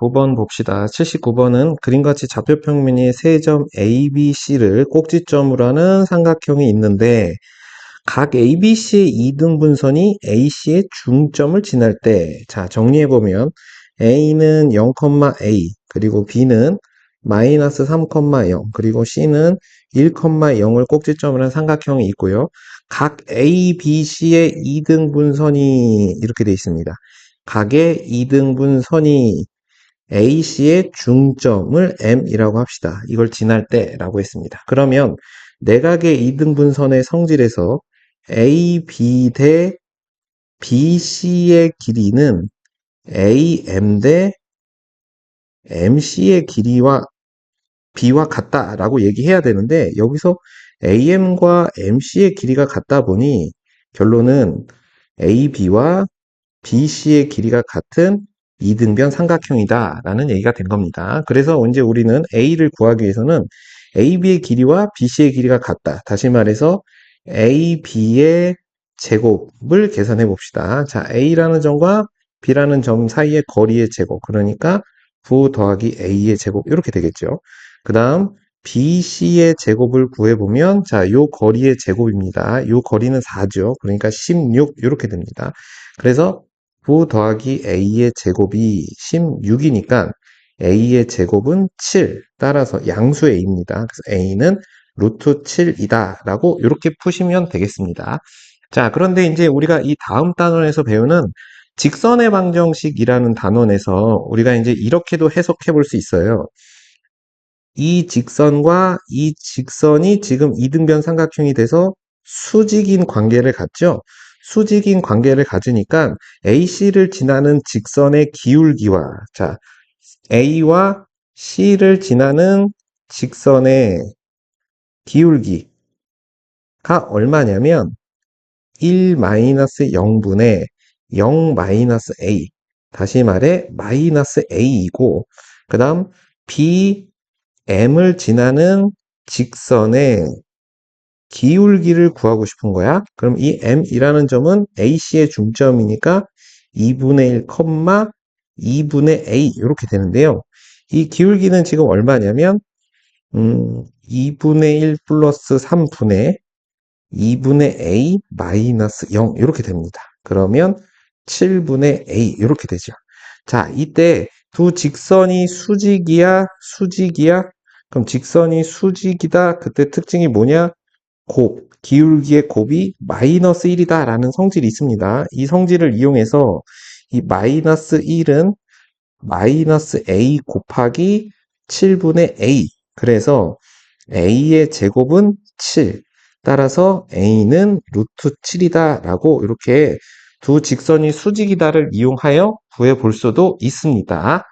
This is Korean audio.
79번 봅시다. 79번은 그림같이 좌표평면이 세 점 ABC를 꼭지점으로 하는 삼각형이 있는데 각 ABC의 이등분선이 AC의 중점을 지날 때, 자, 정리해보면 A는 0,A, 그리고 B는 마이너스 3,0, 그리고 C는 1,0을 꼭지점으로 한 삼각형이 있고요. 각 A, B, C의 이등분선이 이렇게 되어 있습니다. 각의 이등분선이 AC의 중점을 M이라고 합시다. 이걸 지날 때라고 했습니다. 그러면 내각의 이등분선의 성질에서 AB 대 BC의 길이는 AM 대 MC의 길이와 B와 같다라고 얘기해야 되는데 여기서 AM과 MC의 길이가 같다 보니 결론은 AB와 BC의 길이가 같은 이등변 삼각형이다 라는 얘기가 된 겁니다. 그래서 이제 우리는 A를 구하기 위해서는 AB의 길이와 BC의 길이가 같다. 다시 말해서 AB의 제곱을 계산해 봅시다. 자, A라는 점과 B라는 점 사이의 거리의 제곱. 그러니까 9 더하기 A의 제곱. 이렇게 되겠죠. 그 다음 BC의 제곱을 구해보면 자, 요 거리의 제곱입니다. 요 거리는 4죠. 그러니까 16 이렇게 됩니다. 그래서 9 더하기 A의 제곱이 16이니까 A의 제곱은 7. 따라서 양수 A입니다. 그래서 A는 루트 7이다 라고 이렇게 푸시면 되겠습니다. 자, 그런데 이제 우리가 이 다음 단원에서 배우는 직선의 방정식이라는 단원에서 우리가 이제 이렇게도 해석해 볼 수 있어요. 이 직선과 이 직선이 지금 이등변 삼각형이 돼서 수직인 관계를 갖죠. 수직인 관계를 가지니까 AC를 지나는 직선의 기울기와 자 A와 C를 지나는 직선의 기울기가 얼마냐면 1-0분의 0-A 다시 말해 마이너스 A이고 그 다음 B M을 지나는 직선의 기울기를 구하고 싶은 거야. 그럼 이 M이라는 점은 AC의 중점이니까 2분의 1, 2분의 A 이렇게 되는데요. 이 기울기는 지금 얼마냐면 음, 2분의 1 플러스 3분의 2분의 A 마이너스 0 이렇게 됩니다. 그러면 7분의 A 이렇게 되죠. 자, 이때 두 직선이 수직이야, 수직이야? 그럼 직선이 수직이다. 그때 특징이 뭐냐? 곱, 기울기의 곱이 마이너스 1이다 라는 성질이 있습니다. 이 성질을 이용해서 이 마이너스 1은 마이너스 A 곱하기 7분의 A 그래서 A의 제곱은 7 따라서 A는 루트 7이다 라고 이렇게 두 직선이 수직이다를 이용하여 구해 볼 수도 있습니다.